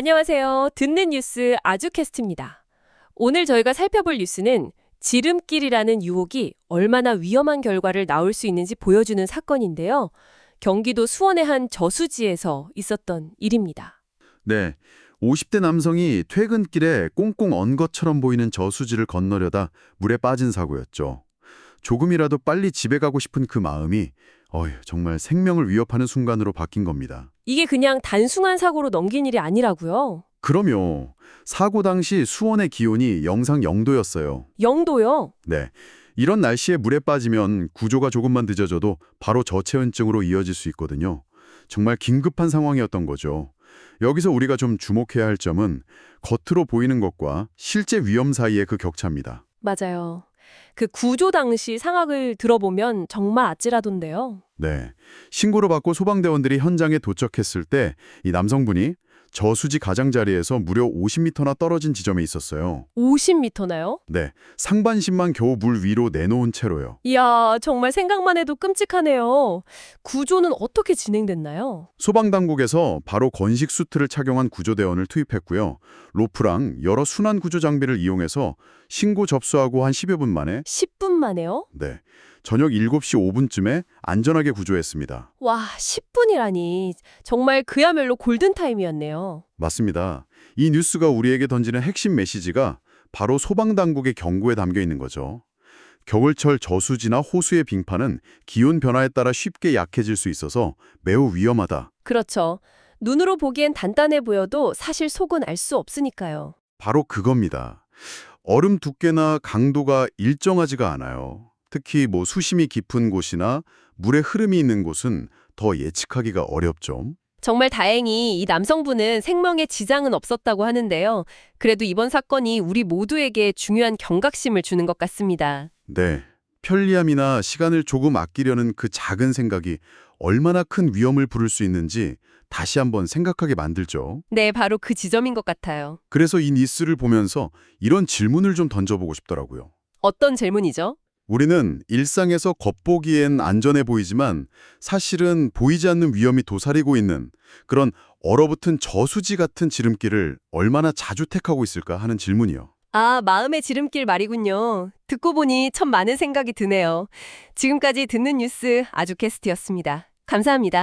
안녕하세요. 듣는 뉴스 아주캐스트입니다. 오늘 저희가 살펴볼 뉴스는 지름길이라는 유혹이 얼마나 위험한 결과를 낳을 수 있는지 보여주는 사건인데요. 경기도 수원의 한 저수지에서 있었던 일입니다. 네. 50대 남성이 퇴근길에 꽁꽁 언 것처럼 보이는 저수지를 건너려다 물에 빠진 사고였죠. 조금이라도 빨리 집에 가고 싶은 그 마음이 어휴, 정말 생명을 위협하는 순간으로 바뀐 겁니다. 이게 그냥 단순한 사고로 넘긴 일이 아니라고요. 그럼요. 사고 당시 수원의 기온이 영상 0도였어요. 영도요. 네. 이런 날씨에 물에 빠지면 구조가 조금만 늦어져도 바로 저체온증으로 이어질 수 있거든요. 정말 긴급한 상황이었던 거죠. 여기서 우리가 좀 주목해야 할 점은 겉으로 보이는 것과 실제 위험 사이의 그 격차입니다. 맞아요. 그 구조 당시 상황을 들어보면 정말 아찔하던데요. 네. 신고를 받고 소방대원들이 현장에 도착했을 때 이 남성분이 저수지 가장자리에서 무려 50m나 떨어진 지점에 있었어요. 50m나요? 네. 상반신만 겨우 물 위로 내놓은 채로요. 이야, 정말 생각만 해도 끔찍하네요. 구조는 어떻게 진행됐나요? 소방당국에서 바로 건식 수트를 착용한 구조대원을 투입했고요. 로프랑 여러 순환 구조 장비를 이용해서 신고 접수하고 한 10여 분 만에 10분 만에요? 네. 저녁 7시 5분쯤에 안전하게 구조했습니다. 와, 10분이라니. 정말 그야말로 골든타임이었네요. 맞습니다. 이 뉴스가 우리에게 던지는 핵심 메시지가 바로 소방당국의 경고에 담겨 있는 거죠. 겨울철 저수지나 호수의 빙판은 기온 변화에 따라 쉽게 약해질 수 있어서 매우 위험하다. 그렇죠. 눈으로 보기엔 단단해 보여도 사실 속은 알 수 없으니까요. 바로 그겁니다. 얼음 두께나 강도가 일정하지가 않아요. 특히 뭐 수심이 깊은 곳이나 물의 흐름이 있는 곳은 더 예측하기가 어렵죠. 정말 다행히 이 남성분은 생명에 지장은 없었다고 하는데요. 그래도 이번 사건이 우리 모두에게 중요한 경각심을 주는 것 같습니다. 네. 편리함이나 시간을 조금 아끼려는 그 작은 생각이 얼마나 큰 위험을 부를 수 있는지 다시 한번 생각하게 만들죠. 네, 바로 그 지점인 것 같아요. 그래서 이 뉴스를 보면서 이런 질문을 좀 던져보고 싶더라고요. 어떤 질문이죠? 우리는 일상에서 겉보기엔 안전해 보이지만 사실은 보이지 않는 위험이 도사리고 있는 그런 얼어붙은 저수지 같은 지름길을 얼마나 자주 택하고 있을까 하는 질문이요. 아, 마음의 지름길 말이군요. 듣고 보니 참 많은 생각이 드네요. 지금까지 듣는 뉴스 아주 캐스트였습니다. 감사합니다.